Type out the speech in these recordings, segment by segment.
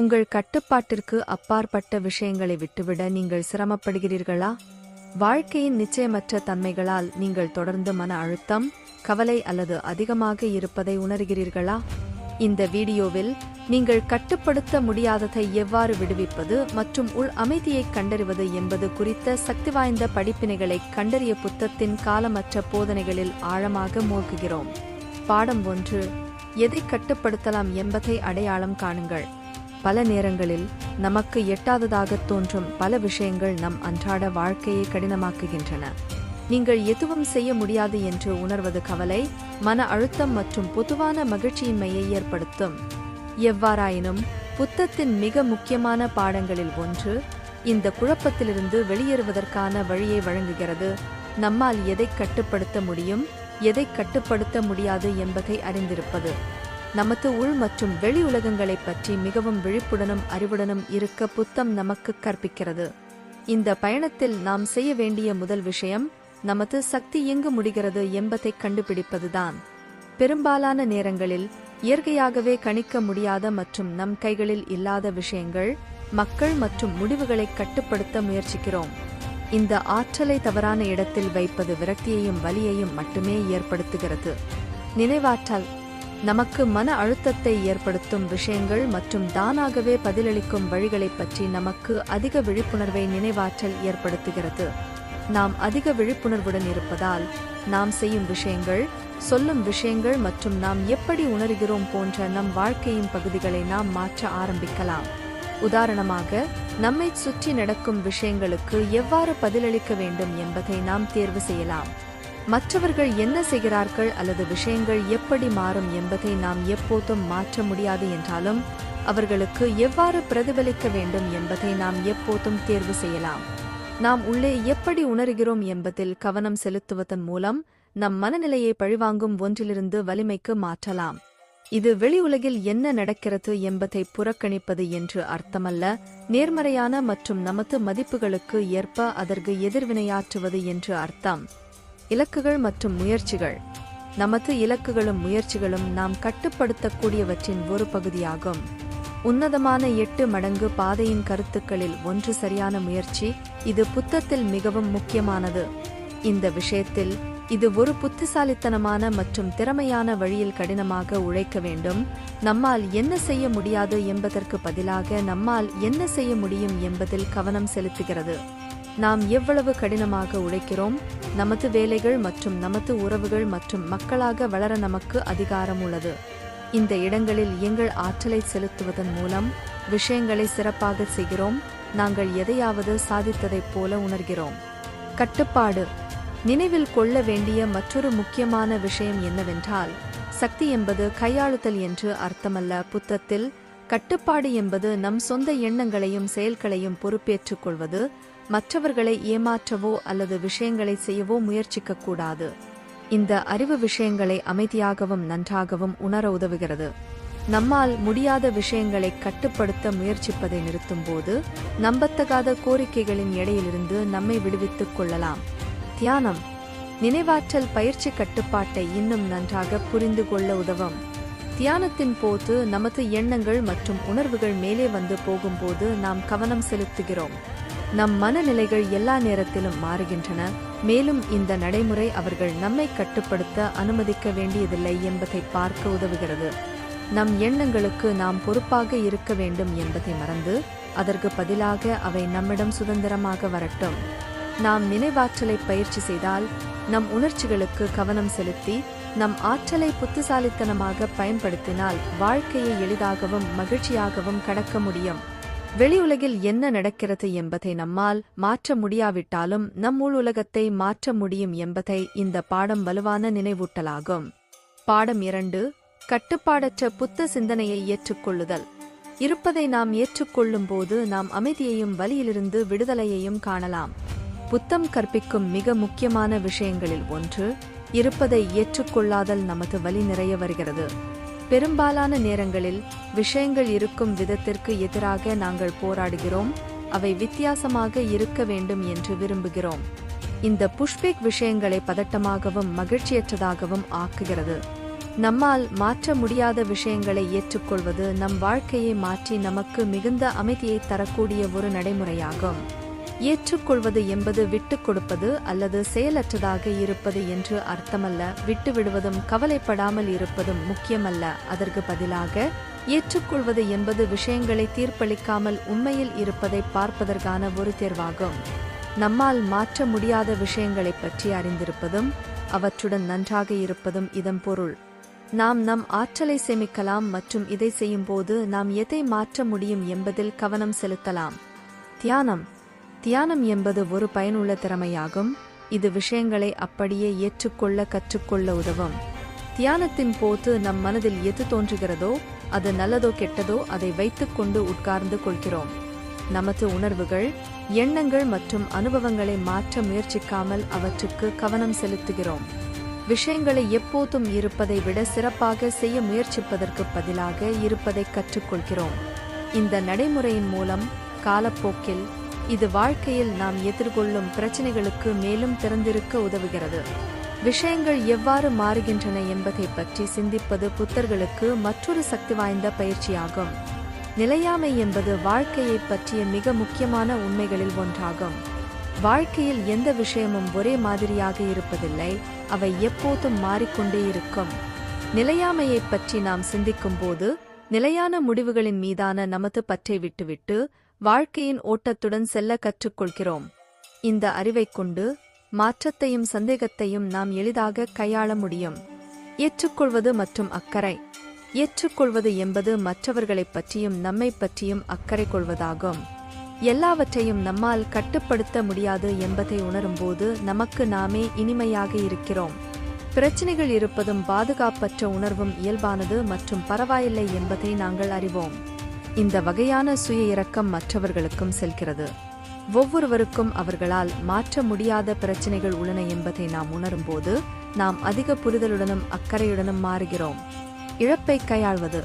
உங்கள் கட்டுப்பாட்டிற்கு அப்பாற்பட்ட விஷயங்களை விட்டுவிட நீங்கள் சிரமப்படுகிறீர்களா? வாழ்க்கையின் நிச்சயமற்ற தன்மைகளால் நீங்கள் தொடர்ந்து மன அழுத்தம் கவலை அல்லது அதிகமாக இருப்பதை உணர்கிறீர்களா? இந்த வீடியோவில் நீங்கள் கட்டுப்படுத்த முடியாததை எவ்வாறு விடுவிப்பது மற்றும் உள் அமைதியை கண்டறிவது என்பது குறித்த சக்தி வாய்ந்த படிப்பினைகளை கண்டறிய புத்தத்தின் காலமற்ற போதனைகளில் ஆழமாக மூழ்குகிறோம். பாடம் ஒன்று எதை கட்டுப்படுத்தலாம் என்பதை அடையாளம் காணுங்கள். பல நேரங்களில் நமக்கு எட்டாததாக தோன்றும் பல விஷயங்கள் நம் அன்றாட வாழ்க்கையை கடினமாக்குகின்றன. நீங்கள் எதுவும் செய்ய முடியாது என்று உணர்வது கவலை மன அழுத்தம் மற்றும் பொதுவான மகிழ்ச்சியின்மையை ஏற்படுத்தும். எவ்வாறாயினும் புத்தத்தின் மிக முக்கியமான பாடங்களில் ஒன்று இந்த குழப்பத்திலிருந்து வெளியேறுவதற்கான வழியை வழங்குகிறது. நம்மால் எதை கட்டுப்படுத்த முடியும் எதை கட்டுப்படுத்த முடியாது என்பதை அறிந்திருப்பது. நமது உள் மற்றும் வெளி உலகங்களைப் பற்றி மிகவும் விழிப்புடனும் அறிவுடனும் இருக்க புத்தம் நமக்கு கற்பிக்கிறது. இந்த பயணத்தில் நாம் செய்ய வேண்டிய முதல் விஷயம் நமது சக்தி எங்கு முடிகிறது என்பதை கண்டுபிடிப்பதுதான். பெரும்பாலான நேரங்களில் இயற்கையாகவே கணிக்க முடியாத மற்றும் நம் கைகளில் இல்லாத விஷயங்கள் மக்கள் மற்றும் முடிவுகளை கட்டுப்படுத்த முயற்சிக்கிறோம். இந்த ஆற்றலை தவறான இடத்தில் வைப்பது விரக்தியையும் வலியையும் மட்டுமே ஏற்படுத்துகிறது. நினைவாற்றல் நமக்கு மன அழுத்தத்தை ஏற்படுத்தும் விஷயங்கள் மற்றும் தானாகவே பதிலளிக்கும் வழிகளைப் பற்றி நமக்கு அதிக விழிப்புணர்வை நினைவாற்றல் ஏற்படுத்துகிறது. நாம் அதிக விழிப்புணர்வுடன் இருப்பதால் நாம் செய்யும் விஷயங்கள் சொல்லும் விஷயங்கள் மற்றும் நாம் எப்படி உணர்கிறோம் போன்ற நம் வாழ்க்கையின் பகுதிகளை நாம் மாற்ற ஆரம்பிக்கலாம். உதாரணமாக நம்மை சுற்றி நடக்கும் விஷயங்களுக்கு எவ்வாறு பதிலளிக்க வேண்டும் என்பதை நாம் தேர்வு செய்யலாம். மற்றவர்கள் என்ன செய்கிறார்கள் அல்லது விஷயங்கள் எப்படி மாறும் என்பதை நாம் எப்போதும் மாற்ற முடியாது என்றாலும் அவர்களுக்கு எவ்வாறு பிரதிபலிக்க வேண்டும் என்பதை நாம் எப்போதும் தேர்வு செய்யலாம். நாம் உள்ளே எப்படி உணர்கிறோம் என்பதில் கவனம் செலுத்துவதன் மூலம் நம் மனநிலையை பழிவாங்கும் ஒன்றிலிருந்து வலிமைக்கு மாற்றலாம். இது வெளி உலகில் என்ன நடக்கிறது என்பதை புறக்கணிப்பது என்று அர்த்தமல்ல. நேர்மறையான மற்றும் நமது மதிப்புகளுக்கு ஏற்ப அதற்கு எதிர்வினையாற்றுவது என்று அர்த்தம். இலக்குகள் மற்றும் முயற்சிகள். நமது இலக்குகளும் முயற்சிகளும் நாம் கட்டுப்படுத்தக்கூடியவற்றின் ஒரு பகுதியாகும். உன்னதமான எட்டு மடங்கு பாதையின் கருத்துக்களில் ஒன்று சரியான முயற்சி இது புத்தத்தில் மிகவும் முக்கியமானது. இந்த விஷயத்தில் இது ஒரு புத்திசாலித்தனமான மற்றும் திறமையான வழியில் கடினமாக உழைக்க வேண்டும். நம்மால் என்ன செய்ய முடியாது என்பதற்கு பதிலாக நம்மால் என்ன செய்ய முடியும் என்பதில் கவனம் செலுத்துகிறது. நாம் எவ்வளவு கடினமாக உழைக்கிறோம் நமது வேலைகள் மற்றும் நமது உறவுகள் மற்றும் மக்களாக வளர நமக்கு அதிகாரம் உள்ளது. இந்த இடங்களில் எங்கள் ஆற்றலை செலுத்துவதன் மூலம் விஷயங்களை சிறப்பாக செய்கிறோம் நாங்கள் எதையாவது சாதித்ததைப் போல உணர்கிறோம். கட்டுப்பாடு. நினைவில் கொள்ள வேண்டிய மற்றொரு முக்கியமான விஷயம் என்னவென்றால் சக்தி என்பது கையாளுதல் என்று அர்த்தமல்ல. புத்தத்தில் கட்டுப்பாடு என்பது நம் சொந்த எண்ணங்களையும் செயல்களையும் பொறுப்பேற்றுக் கொள்வது மற்றவர்களை ஏமாற்றவோ அல்லது விஷயங்களை செய்யவோ முயற்சிக்க கூடாது இந்த அறிவு விஷயங்களை அமைதியாகவும் நன்றாகவும் உணர உதவுகிறது. நம்மால் முடியாத விஷயங்களை கட்டுப்படுத்த முயற்சிப்பதை நிறுத்தும்போது நம்பத்தகாத கோரிக்கைகளின் எடையிலிருந்து நம்மை விடுவித்துக் கொள்ளலாம். தியானம். நினைவாற்றல் பயிற்சி கட்டுப்பாட்டை இன்னும் நன்றாக புரிந்து கொள்ள உதவும். தியானத்தின் போது நமது எண்ணங்கள் மற்றும் உணர்வுகள் மேலே வந்து போகும்போது நாம் கவனம் செலுத்துகிறோம். நம் மனநிலைகள் எல்லா நேரத்திலும் மாறுகின்றன. மேலும் இந்த நடைமுறை அவர்கள் நம்மை கட்டுப்படுத்த அனுமதிக்க வேண்டியதில்லை என்பதை பார்க்க உதவுகிறது. நம் எண்ணங்களுக்கு நாம் பொறுப்பாக இருக்க வேண்டும் என்பதை மறந்து அதற்கு பதிலாக அவை நம்மிடம் சுதந்திரமாக வரட்டும். நாம் நினைவாற்றலை பயிற்சி செய்தால் நம் உணர்ச்சிகளுக்கு கவனம் செலுத்தி நம் ஆற்றலை புத்திசாலித்தனமாக பயன்படுத்தினால் வாழ்க்கையை எளிதாகவும் மகிழ்ச்சியாகவும் கடக்க முடியும். வெளியுலகில் என்ன நடக்கிறது என்பதை நம்மால் மாற்ற முடியாவிட்டாலும் நம் உள் உலகத்தை மாற்ற முடியும் என்பதை இந்த பாடம் வலுவான நினைவூட்டலாகும். பாடம் இரண்டு கட்டுப்பாடற்ற புத்த சிந்தனையை ஏற்றுக்கொள்ளுதல். இருப்பதை நாம் ஏற்றுக்கொள்ளும் போது நாம் அமைதியையும் வலியிலிருந்து விடுதலையையும் காணலாம். புத்தம் கற்பிக்கும் மிக முக்கியமான விஷயங்களில் ஒன்று இருப்பதை ஏற்றுக்கொள்ளாதல் நமது வலி நிறைய வருகிறது. பெரும்பாலான நேரங்களில் விஷயங்கள் இருக்கும் விதத்திற்கு எதிராக நாங்கள் போராடுகிறோம். அவை வித்தியாசமாக இருக்க வேண்டும் என்று விரும்புகிறோம். இந்த புஷ்பேக் விஷயங்களை பதட்டமாகவும் மகிழ்ச்சியற்றதாகவும் ஆக்குகிறது. நம்மால் மாற்ற முடியாத விஷயங்களை ஏற்றுக்கொள்வது நம் வாழ்க்கையை மாற்றி நமக்கு மிகுந்த அமைதியை தரக்கூடிய ஒரு நடைமுறையாகும். ஏற்றுக்கொள்வது என்பது விட்டுக் கொடுப்பது அல்லது செயலற்றதாக இருப்பது என்று அர்த்தமல்ல. விட்டுவிடுவதும் கவலைப்படாமல் இருப்பதும் முக்கியமல்ல. அதற்கு பதிலாக ஏற்றுக்கொள்வது என்பது விஷயங்களை தீர்ப்பளிக்காமல் உண்மையில் இருப்பதை பார்ப்பதற்கான ஒரு தேர்வாகும். நம்மால் மாற்ற முடியாத விஷயங்களைப் பற்றி அறிந்திருப்பதும் அவற்றுடன் நன்றாக இருப்பதும் இதன் பொருள். நாம் நம் ஆற்றலை சேமிக்கலாம் மற்றும் இதை செய்யும்போது நாம் எதை மாற்ற முடியும் என்பதில் கவனம் செலுத்தலாம். தியானம். தியானம் என்பது ஒரு பயனுள்ள திறமையாகும். இது விஷயங்களை அப்படியே ஏற்றுக்கொள்ள கற்றுக்கொள்ள உதவும். தியானத்தின் போது நம் மனதில் எது தோன்றுகிறதோ அது நல்லதோ கெட்டதோ அதை வைத்துக்கொண்டு உட்கார்ந்து கொள்கிறோம். நமது உணர்வுகள் எண்ணங்கள் மற்றும் அனுபவங்களை மாற்ற முயற்சிக்காமல் அவற்றுக்கு கவனம் செலுத்துகிறோம். விஷயங்களை எப்போதும் இருப்பதை விட சிறப்பாக செய்ய முயற்சிப்பதற்கு பதிலாக இருப்பதை கற்றுக்கொள்கிறோம். இந்த நடைமுறையின் மூலம் காலப்போக்கில் இது வாழ்க்கையில் நாம் எதிர்கொள்ளும் பிரச்சனைகளுக்கு மேலும் திறந்திருக்க உதவுகிறது. விஷயங்கள் எவ்வாறு மாறுகின்றன என்பதை பற்றி சிந்திப்பது புத்தர்களுக்கு மற்றொரு சக்தி வாய்ந்த பயிற்சியாகும். நிலையாமை என்பது வாழ்க்கையை பற்றிய மிக முக்கியமான உண்மைகளில் ஒன்றாகும். வாழ்க்கையில் எந்த விஷயமும் ஒரே மாதிரியாக இருப்பதில்லை அவை எப்போதும் மாறிக்கொண்டே இருக்கும். நிலையாமையைப் பற்றி நாம் சிந்திக்கும் போது நிலையான முடிவுகளின் மீதான நமது பற்றை விட்டுவிட்டு வாழ்க்கையின் ஓட்டத்துடன் செல்ல கற்றுக்கொள்கிறோம். இந்த அறிவைக் கொண்டு மாற்றத்தையும் சந்தேகத்தையும் நாம் எளிதாக கையாள முடியும். ஏற்றுக்கொள்வது மற்றும் அக்கறை. ஏற்றுக்கொள்வது என்பது மற்றவர்களைப் பற்றியும் நம்மைப் பற்றியும் அக்கறை கொள்வதாகும். எல்லாவற்றையும் நம்மால் கட்டுப்படுத்த முடியாது என்பதை உணரும்போது நமக்கு நாமே இனிமையாக இருக்கிறோம். பிரச்சனைகள் இருப்பதும் பாதுகாப்பற்ற உணர்வும் இயல்பானது மற்றும் பரவாயில்லை என்பதை நாங்கள் அறிவோம். இந்த வகையான சுய இரக்கம் மற்றவர்களுக்கும் செல்கிறது. ஒவ்வொருவருக்கும் அவர்களால் மாற்ற முடியாத பிரச்சனைகள் உள்ளன என்பதை நாம் உணரும்போது நாம் அதிக புரிதலுடனும் அக்கறையுடனும் மாறுகிறோம். இழப்பை கையாள்வது.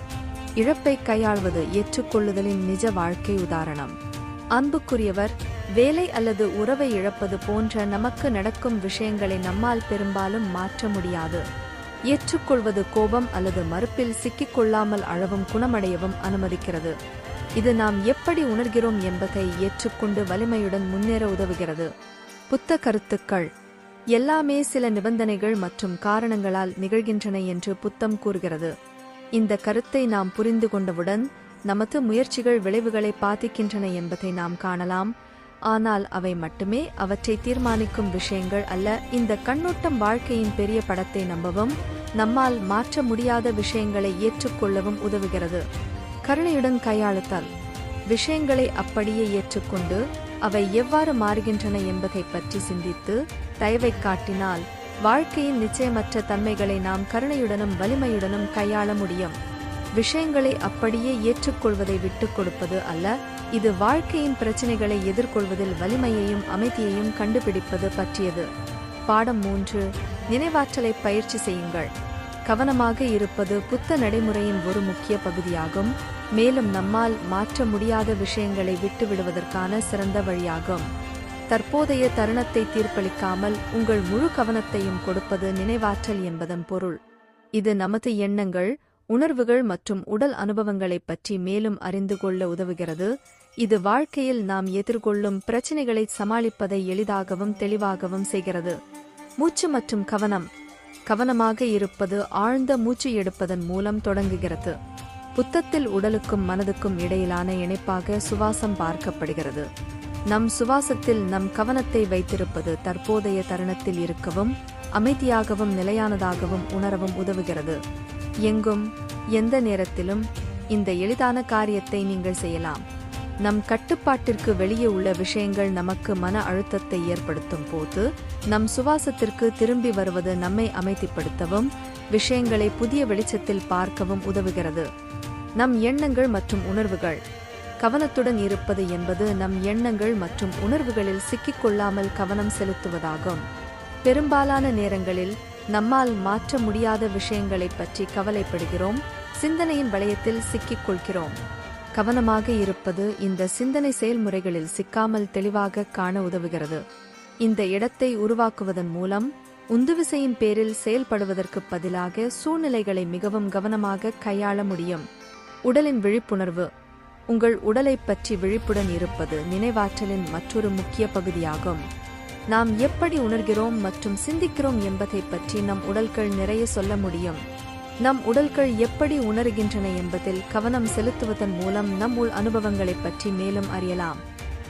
இழப்பை கையாள்வது ஏற்றுக்கொள்ளுதலின் நிஜ வாழ்க்கை உதாரணம். அன்புக்குரியவர் வேலை அல்லது உறவை இழப்பது போன்ற நமக்கு நடக்கும் விஷயங்களை நம்மால் பெரும்பாலும் மாற்ற முடியாது. ஏற்றுக்கொள்வது கோபம் அல்லது மறுப்பில் சிக்கிக் கொள்ளாமல் அழவும் குணமடையவும் அனுமதிக்கிறது. இது நாம் எப்படி உணர்கிறோம் என்பதை ஏற்றுக்கொண்டு வலிமையுடன் முன்னேற உதவுகிறது. புத்த கருத்துக்கள். எல்லாமே சில நிபந்தனைகள் மற்றும் காரணங்களால் நிகழ்கின்றன என்று புத்தம் கூறுகிறது. இந்த கருத்தை நாம் புரிந்து கொண்டவுடன் நமது முயற்சிகள் விளைவுகளை பாதிக்கின்றன என்பதை நாம் காணலாம். ஆனால் அவை மட்டுமே அவற்றை தீர்மானிக்கும் விஷயங்கள் அல்ல. இந்த கண்ணோட்டம் வாழ்க்கையின் பெரிய படத்தை நம்பவும் நம்மால் மாற்ற முடியாத விஷயங்களை ஏற்றுக்கொள்ளவும் உதவுகிறது. கருணையுடன் கையாளுதல் விஷயங்களை அப்படியே ஏற்றுக்கொண்டு அவை எவ்வாறு மாறுகின்றன என்பதை பற்றி சிந்தித்து தயவை காட்டினால் வாழ்க்கையின் நிச்சயமற்ற தன்மைகளை நாம் கருணையுடனும் வலிமையுடனும் கையாள முடியும். விஷயங்களை அப்படியே ஏற்றுக்கொள்வதை விட்டுக் கொடுப்பது அல்ல இது வாழ்க்கையின் பிரச்சனைகளை எதிர்கொள்வதில் வலிமையையும் அமைதியையும் கண்டுபிடிப்பது பற்றியது. பாடம் மூன்று நினைவாற்றலை பயிற்சி செய்யுங்கள். கவனமாக இருப்பது புத்த நடைமுறையின் ஒரு முக்கிய பகுதியாகும். மேலும் நம்மால் மாற்ற முடியாத விஷயங்களை விட்டுவிடுவதற்கான சிறந்த வழியாகும். தற்போதைய தருணத்தை தீர்ப்பளிக்காமல் உங்கள் முழு கவனத்தையும் கொடுப்பது நினைவாற்றல் என்பதன் பொருள். இது நமது எண்ணங்கள் உணர்வுகள் மற்றும் உடல் அனுபவங்களைப் பற்றி மேலும் அறிந்து கொள்ள உதவுகிறது. இது வாழ்க்கையில் நாம் எதிர்கொள்ளும் பிரச்சினைகளை சமாளிப்பதை எளிதாகவும் தெளிவாகவும் செய்கிறது. மூச்சு மற்றும் கவனம். கவனமாக இருப்பது ஆழ்ந்த மூச்சு எடுப்பதன் மூலம் தொடங்குகிறது. புத்தத்தில் உடலுக்கும் மனதுக்கும் இடையிலான இணைப்பாக சுவாசம் பார்க்கப்படுகிறது. நம் சுவாசத்தில் நம் கவனத்தை வைத்திருப்பது தற்போதைய தருணத்தில் இருக்கவும் அமைதியாகவும் நிலையானதாகவும் உணரவும் உதவுகிறது. எங்கும் எந்த நேரத்திலும் இந்த எளிதான காரியத்தை நீங்கள் செய்யலாம். நம் கட்டுப்பாட்டிற்கு வெளியே உள்ள விஷயங்கள் நமக்கு மன அழுத்தத்தை ஏற்படுத்தும் போது நம் சுவாசத்திற்கு திரும்பி வருவது நம்மை அமைதிப்படுத்தவும் விஷயங்களை புதிய வெளிச்சத்தில் பார்க்கவும் உதவுகிறது. நம் எண்ணங்கள் மற்றும் உணர்வுகள். கவனத்துடன் இருப்பது என்பது நம் எண்ணங்கள் மற்றும் உணர்வுகளில் சிக்கிக்கொள்ளாமல் கவனம் செலுத்துவதாகும். பெரும்பாலான நேரங்களில் நம்மால் மாற்ற முடியாத விஷயங்களைப் பற்றி கவலைப்படுகிறோம் சிந்தனையின் வளையத்தில் சிக்கிக் கொள்கிறோம் கவனமாக இருப்பது இந்த சிந்தனை செயல்முறைகளில் சிக்காமல் தெளிவாக காண உதவுகிறது. இந்த இடத்தை உருவாக்குவதன் மூலம் உந்துவிசையின் பேரில் செயல்படுவதற்கு பதிலாக சூழ்நிலைகளை மிகவும் கவனமாக கையாள முடியும். உடலின் விழிப்புணர்வு. உங்கள் உடலைப் பற்றி விழிப்புடன் இருப்பது நினைவாற்றலின் மற்றொரு முக்கிய பகுதியாகும். நாம் எப்படி உணர்கிறோம் மற்றும் சிந்திக்கிறோம் என்பதைப் பற்றி நம் உடல்கள் நிறைய சொல்ல முடியும். நம் உடல்கள் எப்படி உணர்கின்றன என்பதில் கவனம் செலுத்துவதன் மூலம் நம் உள் அனுபவங்களைப் பற்றி மேலும் அறியலாம்.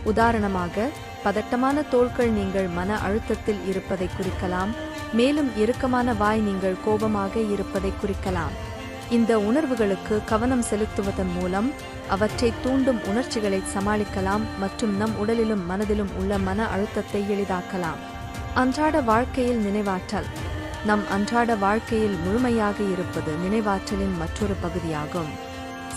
உதாரணமாக பதட்டமான தோள்கள் நீங்கள் மன அழுத்தத்தில் இருப்பதை குறிக்கலாம் மேலும் இறுக்கமான வாய் நீங்கள் கோபமாக இருப்பதை குறிக்கலாம். இந்த உணர்வுகளுக்கு கவனம் செலுத்துவதன் மூலம் அவற்றை தூண்டும் உணர்ச்சிகளை சமாளிக்கலாம் மற்றும் நம் உடலிலும் மனதிலும் உள்ள மன அழுத்தத்தை எளிதாக்கலாம். அன்றாட வாழ்க்கையில் நினைவாற்றல். நம் அன்றாட வாழ்க்கையில் முழுமையாக இருப்பது நினைவாற்றலின் மற்றொரு பகுதியாகும்.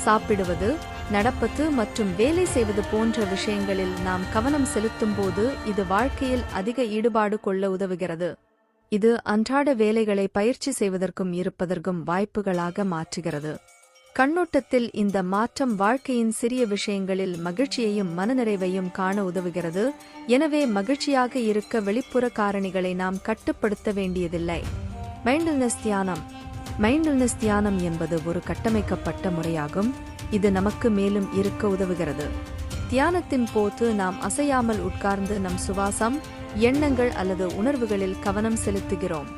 சாப்பிடுவது நடப்பது மற்றும் வேலை செய்வது போன்ற விஷயங்களில் நாம் கவனம் செலுத்தும்போது இது வாழ்க்கையில் அதிக ஈடுபாடு கொள்ள உதவுகிறது. இது அன்றாட வேலைகளை பயிற்சி செய்வதற்கும் இருப்பதற்கும் வாய்ப்புகளாக மாற்றுகிறது. கண்ணோட்டத்தில் இந்த மாற்றம் வாழ்க்கையின் சிறிய விஷயங்களில் மகிழ்ச்சியையும் மனநிறைவையும் காண உதவுகிறது. எனவே மகிழ்ச்சியாக இருக்க வெளிப்புற காரணிகளை நாம் கட்டுப்படுத்த வேண்டியதில்லை. மைண்டில்னஸ் தியானம். மைண்டில்னஸ் தியானம் என்பது ஒரு கட்டமைக்கப்பட்ட முறையாகும். இது நமக்கு மேலும் இருக்க உதவுகிறது. தியானத்தின் போது நாம் அசையாமல் உட்கார்ந்து நம் சுவாசம் எண்ணங்கள் அல்லது உணர்வுகளில் கவனம் செலுத்துகிறோம்.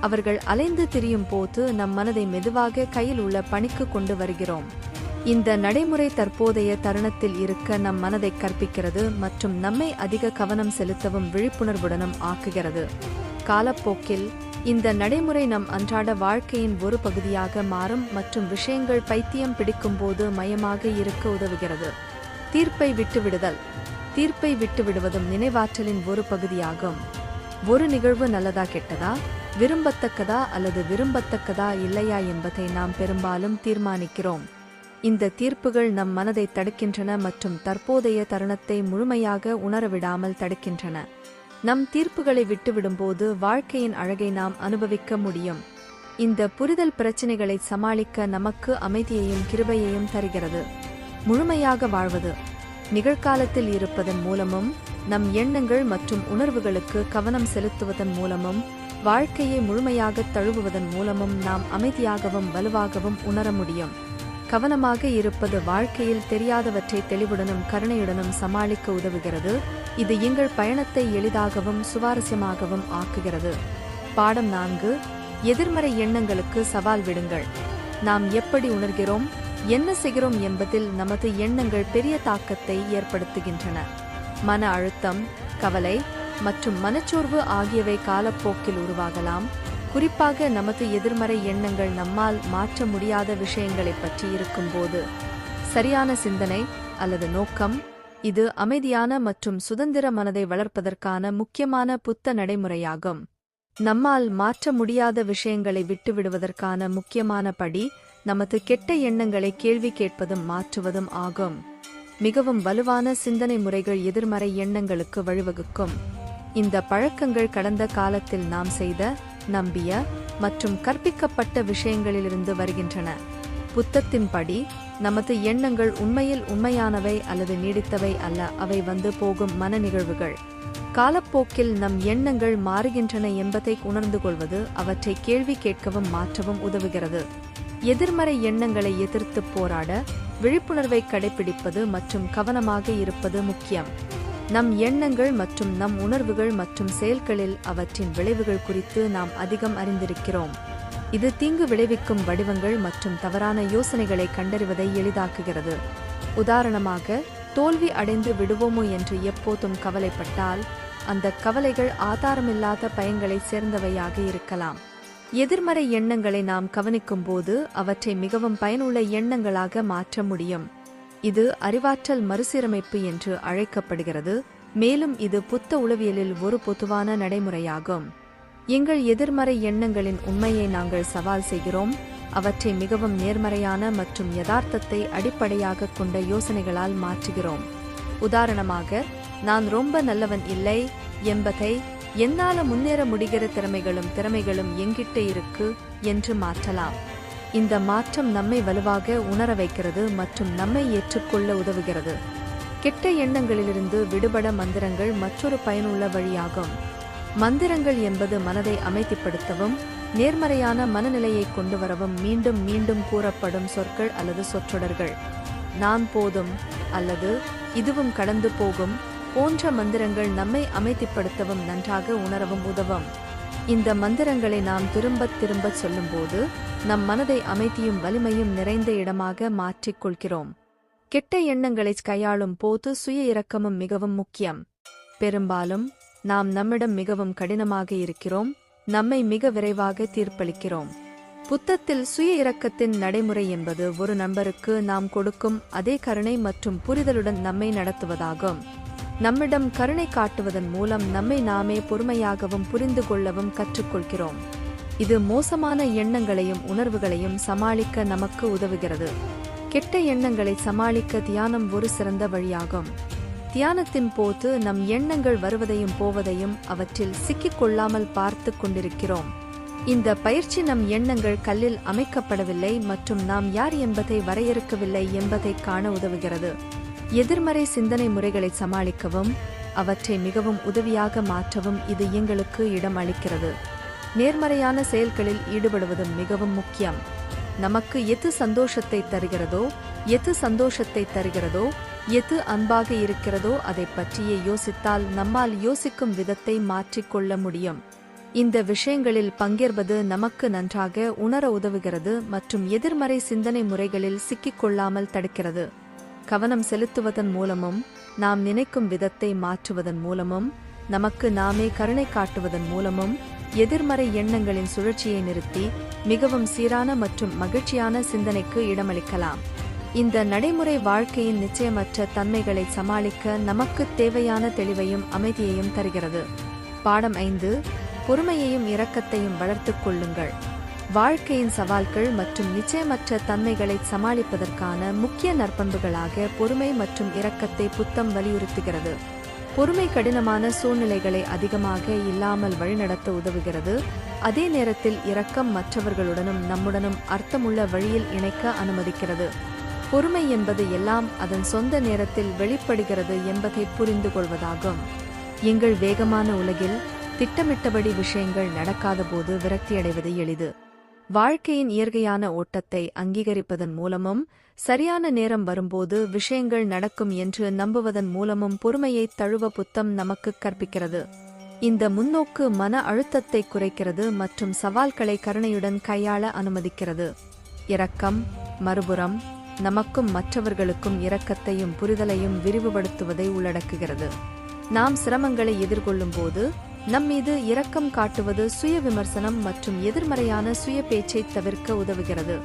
அவர்கள் அலைந்து திரியும் போது நம் மனதை மெதுவாக கையில் உள்ள பணிக்கு கொண்டு வருகிறோம். இந்த நடைமுறை தற்போதைய தருணத்தில் இருக்க நம் மனதை கற்பிக்கிறது மற்றும் நம்மை அதிக கவனம் செலுத்தவும் விழிப்புணர்வுடனும் ஆக்குகிறது. காலப்போக்கில் இந்த நடைமுறை நம் அன்றாட வாழ்க்கையின் ஒரு பகுதியாக மாறும் மற்றும் விஷயங்கள் பைத்தியம் பிடிக்கும்போது மயமாக இருக்க உதவுகிறது. தீர்ப்பை விட்டுவிடுதல். தீர்ப்பை விட்டுவிடுவதும் நினைவாற்றலின் ஒரு பகுதியாகும். ஒரு நிகழ்வு நல்லதா கெட்டதா? விரும்பத்தக்கதா அல்லது விரும்பத்தக்கதா இல்லையா என்பதை நாம் பெரும்பாலும் தீர்மானிக்கிறோம். இந்த தீர்ப்புகள் நம் மனதை தடுக்கின்றன மற்றும் தற்போதைய தருணத்தை முழுமையாக உணரவிடாமல் தடுக்கின்றன. நம் தீர்ப்புகளை விட்டுவிடும்போது வாழ்க்கையின் அழகை நாம் அனுபவிக்க முடியும். இந்த புரிதல் பிரச்சினைகளை சமாளிக்க நமக்கு அமைதியையும் கிருபையையும் தருகிறது. முழுமையாக வாழ்வது. நிகழ்காலத்தில் இருப்பதன் மூலமும் நம் எண்ணங்கள் மற்றும் உணர்வுகளுக்கு கவனம் செலுத்துவதன் மூலமும் வாழ்க்கையை முழுமையாக தழுவுவதன் மூலமும் நாம் அமைதியாகவும் வலுவாகவும் உணர முடியும். கவனமாக இருப்பது வாழ்க்கையில் தெரியாதவற்றை தெளிவுடனும் கருணையுடனும் சமாளிக்க உதவுகிறது. இது எங்கள் பயணத்தை எளிதாகவும் சுவாரஸ்யமாகவும் ஆக்குகிறது. பாடம் நான்கு எதிர்மறை எண்ணங்களுக்கு சவால் விடுங்கள். நாம் எப்படி உணர்கிறோம் என்ன செய்கிறோம் என்பதில் நமது எண்ணங்கள் பெரிய தாக்கத்தை ஏற்படுத்துகின்றன. மன அழுத்தம் கவலை மற்றும் மனச்சோர்வு ஆகியவை காலப்போக்கில் உருவாகலாம். குறிப்பாக நமது எதிர்மறை எண்ணங்கள் நம்மால் மாற்ற முடியாத விஷயங்களைப் பற்றி இருக்கும்போது. சரியான சிந்தனை அல்லது நோக்கம் இது அமைதியான மற்றும் சுதந்திர மனதை வளர்ப்பதற்கான முக்கியமான புத்த நடைமுறையாகும். நம்மால் மாற்ற முடியாத விஷயங்களை விட்டுவிடுவதற்கான முக்கியமான படி நமது கெட்ட எண்ணங்களை கேள்வி கேட்பதும் மாற்றுவதும் ஆகும். மிகவும் வலுவான சிந்தனை முறைகள் எதிர்மறை எண்ணங்களுக்கு வழிவகுக்கும். இந்த பழக்கங்கள் கடந்த காலத்தில் நாம் செய்த நம்பிய மற்றும் கற்பிக்கப்பட்ட விஷயங்களிலிருந்து வருகின்றன. புத்தத்தின்படி நமது எண்ணங்கள் உண்மையில் உண்மையானவை அல்லது நீடித்தவை அல்ல அவை வந்து போகும் மன நிகழ்வுகள். காலப்போக்கில் நம் எண்ணங்கள் மாறுகின்றன என்பதை உணர்ந்து கொள்வது அவற்றை கேள்வி கேட்கவும் மாற்றவும் உதவுகிறது. எதிர்மறை எண்ணங்களை எதிர்த்து போராட விழிப்புணர்வை கடைபிடிப்பது மற்றும் கவனமாக இருப்பது முக்கியம். நம் எண்ணங்கள் மற்றும் நம் உணர்வுகள் மற்றும் செயல்களில் அவற்றின் விளைவுகள் குறித்து நாம் அதிகம் அறிந்திருக்கிறோம். இது தீங்கு விளைவிக்கும் வடிவங்கள் மற்றும் தவறான யோசனைகளை கண்டறிவதை எளிதாக்குகிறது. உதாரணமாக தோல்வி அடைந்து விடுவோமோ என்று எப்போதும் கவலைப்பட்டால் அந்த கவலைகள் ஆதாரமில்லாத பயன்களை சேர்ந்தவையாக இருக்கலாம். எதிர்மறை எண்ணங்களை நாம் கவனிக்கும்போது அவற்றை மிகவும் பயனுள்ள எண்ணங்களாக மாற்ற முடியும். இது அறிவாற்றல் மறுசீரமைப்பு என்று அழைக்கப்படுகிறது. மேலும் இது புத்த உளவியலில் ஒரு பொதுவான நடைமுறையாகும். எங்கள் எதிர்மறை எண்ணங்களின் உண்மையை நாங்கள் சவால் செய்கிறோம். அவற்றை மிகவும் நேர்மறையான மற்றும் யதார்த்தத்தை அடிப்படையாக கொண்ட யோசனைகளால் மாற்றுகிறோம். உதாரணமாக நான் ரொம்ப நல்லவன் இல்லை என்பதை என்னால முன்னேற முடிகிற திறமைகளும் திறமைகளும் எங்கிட்ட இருக்கு என்று மாற்றலாம். இந்த மாற்றம் நம்மை வலுவாக உணர வைக்கிறது மற்றும் நம்மை ஏற்றுக்கொள்ள உதவுகிறது. கெட்ட எண்ணங்களிலிருந்து விடுபட மந்திரங்கள் மற்றொரு பயனுள்ள வழியாகும். மந்திரங்கள் என்பது மனதை அமைதிப்படுத்தவும் நேர்மறையான மனநிலையை கொண்டு வரவும் மீண்டும் மீண்டும் கூறப்படும் சொற்கள் அல்லது சொற்றொடர்கள். நான் போதும் அல்லது இதுவும் கடந்து போகும் போன்ற மந்திரங்கள் நம்மை அமைதிப்படுத்தவும் நன்றாக உணரவும் உதவும். இந்த மந்திரங்களை நாம் திரும்பத் திரும்பச் சொல்லும்போது நம் மனதை அமைதியும் வலிமையும் நிறைந்த இடமாக மாற்றிக் கொள்கிறோம். கெட்ட எண்ணங்களை கையாளும் போது சுய இரக்கமும் மிகவும் முக்கியம். பெரும்பாலும் நாம் நம்மிடம் மிகவும் கடினமாக இருக்கிறோம் நம்மை மிக விரைவாக தீர்ப்பளிக்கிறோம். புத்தத்தில் சுய இரக்கத்தின் நடைமுறை என்பது ஒரு நண்பருக்கு நாம் கொடுக்கும் அதே கருணை மற்றும் புரிதலுடன் நம்மை நடத்துவதாகும். நம்மிடம் கருணை காட்டுவதன் மூலம் நம்மை நாமே பொறுமையாகவும் புரிந்து கொள்ளவும் கற்றுக்கொள்கிறோம். இது மோசமான எண்ணங்களையும் உணர்வுகளையும் சமாளிக்க நமக்கு உதவுகிறது. கெட்ட எண்ணங்களை சமாளிக்க தியானம் ஒரு சிறந்த வழியாகும். தியானத்தின் போது நம் எண்ணங்கள் வருவதையும் போவதையும் அவற்றில் சிக்கிக் கொள்ளாமல் பார்த்து கொண்டிருக்கிறோம். இந்த பயிற்சி நம் எண்ணங்கள் கல்லில் அமைக்கப்படவில்லை மற்றும் நாம் யார் என்பதை வரையறுக்கவில்லை என்பதை காண உதவுகிறது. எதிர்மறை சிந்தனை முறைகளை சமாளிக்கவும் அவற்றை மிகவும் உதவியாக மாற்றவும் இது எங்களுக்கு இடம் அளிக்கிறது. நேர்மறையான செயல்களில் ஈடுபடுவதும் மிகவும் முக்கியம். நமக்கு எது சந்தோஷத்தை தருகிறதோ எது சந்தோஷத்தை தருகிறதோ எது அன்பாக இருக்கிறதோ அதை பற்றியே யோசித்தால் நம்மால் யோசிக்கும் விதத்தை மாற்றிக்கொள்ள முடியும். இந்த விஷயங்களில் பங்கேற்பது நமக்கு நன்றாக உணர உதவுகிறது மற்றும் எதிர்மறை சிந்தனை முறைகளில் சிக்கிக்கொள்ளாமல் தடுக்கிறது. கவனம் செலுத்துவதன் மூலமும் நாம் நினைக்கும் விதத்தை மாற்றுவதன் மூலமும் நமக்கு நாமே கருணை காட்டுவதன் மூலமும் எதிர்மறை எண்ணங்களின் சுழற்சியை நிறுத்தி மிகவும் சீரான மற்றும் மகிழ்ச்சியான சிந்தனைக்கு இடமளிக்கலாம். இந்த நடைமுறை வாழ்க்கையின் நிச்சயமற்ற தன்மைகளை சமாளிக்க நமக்கு தேவையான தெளிவையும் அமைதியையும் தருகிறது. பாடம் ஐந்து பொறுமையையும் இரக்கத்தையும் வளர்த்துக் கொள்ளுங்கள். வாழ்க்கையின் சவால்கள் மற்றும் நிச்சயமற்ற தன்மைகளை சமாளிப்பதற்கான முக்கிய நற்பண்புகளாக பொறுமை மற்றும் இரக்கத்தை புத்தம் வலியுறுத்துகிறது. பொறுமை கடினமான சூழ்நிலைகளை அதிகமாக இல்லாமல் வழிநடத்த உதவுகிறது. அதே நேரத்தில் இரக்கம் மற்றவர்களுடனும் நம்முடனும் அர்த்தமுள்ள வழியில் இணைக்க அனுமதிக்கிறது. பொறுமை என்பது எல்லாம் அதன் சொந்த நேரத்தில் வெளிப்படுகிறது என்பதை புரிந்து கொள்வதாகும். எங்கள் வேகமான உலகில் திட்டமிட்டபடி விஷயங்கள் நடக்காத போது விரக்தியடைவது எளிது. வாழ்க்கையின் இயற்கையான ஓட்டத்தை அங்கீகரிப்பதன் மூலமும் சரியான நேரம் வரும்போது விஷயங்கள் நடக்கும் என்று நம்புவதன் மூலமும் பொறுமையை தழுவ புத்தம் நமக்கு கற்பிக்கிறது. இந்த முன்னோக்கு மன அழுத்தத்தை குறைக்கிறது மற்றும் சவால்களை கருணையுடன் கையாள அனுமதிக்கிறது. இரக்கம் மறுபுறம் நமக்கும் மற்றவர்களுக்கும் இரக்கத்தையும் புரிதலையும் விரிவுபடுத்துவதை உள்ளடக்குகிறது. நாம் சிரமங்களை எதிர்கொள்ளும் போது நம்மீது இரக்கம் காட்டுவது சுய விமர்சனம் மற்றும் எதிர்மறையான சுய பேச்சை தவிர்க்க உதவுகிறது.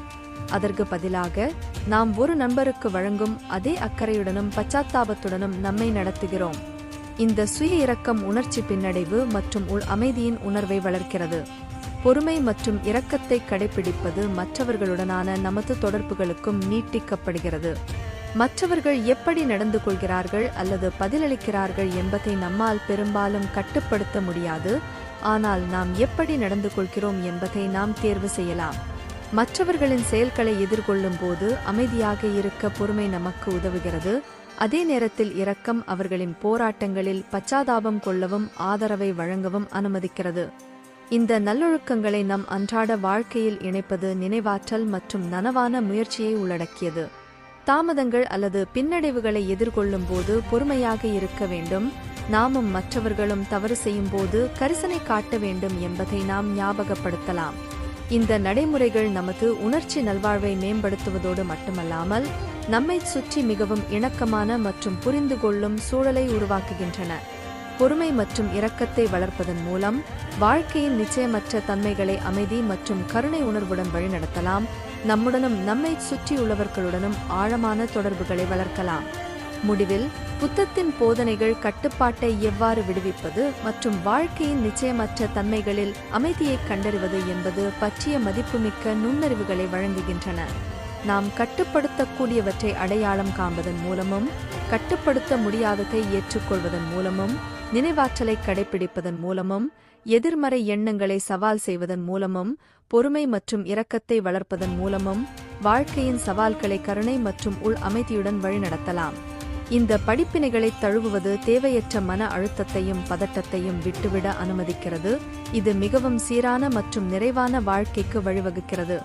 அதற்கு பதிலாக நாம் ஒரு நண்பருக்கு வழங்கும் அதே அக்கறையுடனும் பச்சாத்தாபத்துடனும் நம்மை நடத்துகிறோம். இந்த சுய இரக்கம் உணர்ச்சி பின்னடைவு மற்றும் உள் அமைதியின் உணர்வை வளர்க்கிறது. பொறுமை மற்றும் இரக்கத்தை கடைபிடிப்பது மற்றவர்களுடனான நமது தொடர்புகளுக்கும் நீட்டிக்கப்படுகிறது. மற்றவர்கள் எப்படி நடந்து கொள்கிறார்கள் அல்லது பதிலளிக்கிறார்கள் என்பதை நம்மால் பெரும்பாலும் கட்டுப்படுத்த முடியாது. ஆனால் நாம் எப்படி நடந்து கொள்கிறோம் என்பதை நாம் தேர்வு செய்யலாம். மற்றவர்களின் செயல்களை எதிர்கொள்ளும் போது அமைதியாக இருக்க பொறுமை நமக்கு உதவுகிறது. அதே நேரத்தில் இரக்கம் அவர்களின் போராட்டங்களில் பச்சாதாபம் கொள்ளவும் ஆதரவை வழங்கவும் அனுமதிக்கிறது. இந்த நல்லொழுக்கங்களை நம் அன்றாட வாழ்க்கையில் இணைப்பது நினைவாற்றல் மற்றும் நனவான முயற்சியை உள்ளடக்கியது. தாமதங்கள் அல்லது பின்னடைவுகளை எதிர்கொள்ளும் போது பொறுமையாக இருக்க வேண்டும். நாமும் மற்றவர்களும் தவறு செய்யும் போது கரிசனை காட்ட வேண்டும் என்பதை நாம் ஞாபகப்படுத்தலாம். இந்த நடைமுறைகள் நமது உணர்ச்சி நல்வாழ்வை மேம்படுத்துவதோடு மட்டுமல்லாமல் நம்மை சுற்றி மிகவும் இணக்கமான மற்றும் புரிந்து கொள்ளும் சூழலை உருவாக்குகின்றன. பொறுமை மற்றும் இரக்கத்தை வளர்ப்பதன் மூலம் வாழ்க்கையின் நிச்சயமற்ற தன்மைகளை அமைதி மற்றும் கருணை உணர்வுடன் வழிநடத்தலாம். நம்முடனும் நம்மை சுற்றியுள்ளவர்களுடனும் ஆழமான தொடர்புகளை வளர்க்கலாம். முடிவில் புத்தத்தின் போதனைகள் கட்டுப்பாட்டை எவ்வாறு விடுவிப்பது மற்றும் வாழ்க்கையின் நிச்சயமற்ற தன்மைகளில் அமைதியை கண்டறிவது என்பது பற்றிய மதிப்புமிக்க நுண்ணறிவுகளை வழங்குகின்றன. நாம் கட்டுப்படுத்தக்கூடியவற்றை அடையாளம் காண்பதன் மூலமும் கட்டுப்படுத்த முடியாததை ஏற்றுக்கொள்வதன் மூலமும் நினைவாற்றலை கடைபிடிப்பதன் மூலமும் எதிர்மறை எண்ணங்களை சவால் செய்வதன் மூலமும் பொறுமை மற்றும் இரக்கத்தை வளர்ப்பதன் மூலமும் வாழ்க்கையின் சவால்களை கருணை மற்றும் உள் அமைதியுடன் வழிநடத்தலாம். இந்த படிப்பினைகளை தழுவுவது தேவையற்ற மன அழுத்தத்தையும் பதட்டத்தையும் விட்டுவிட அனுமதிக்கிறது. இது மிகவும் சீரான மற்றும் நிறைவான வாழ்க்கைக்கு வழிவகுக்கிறது.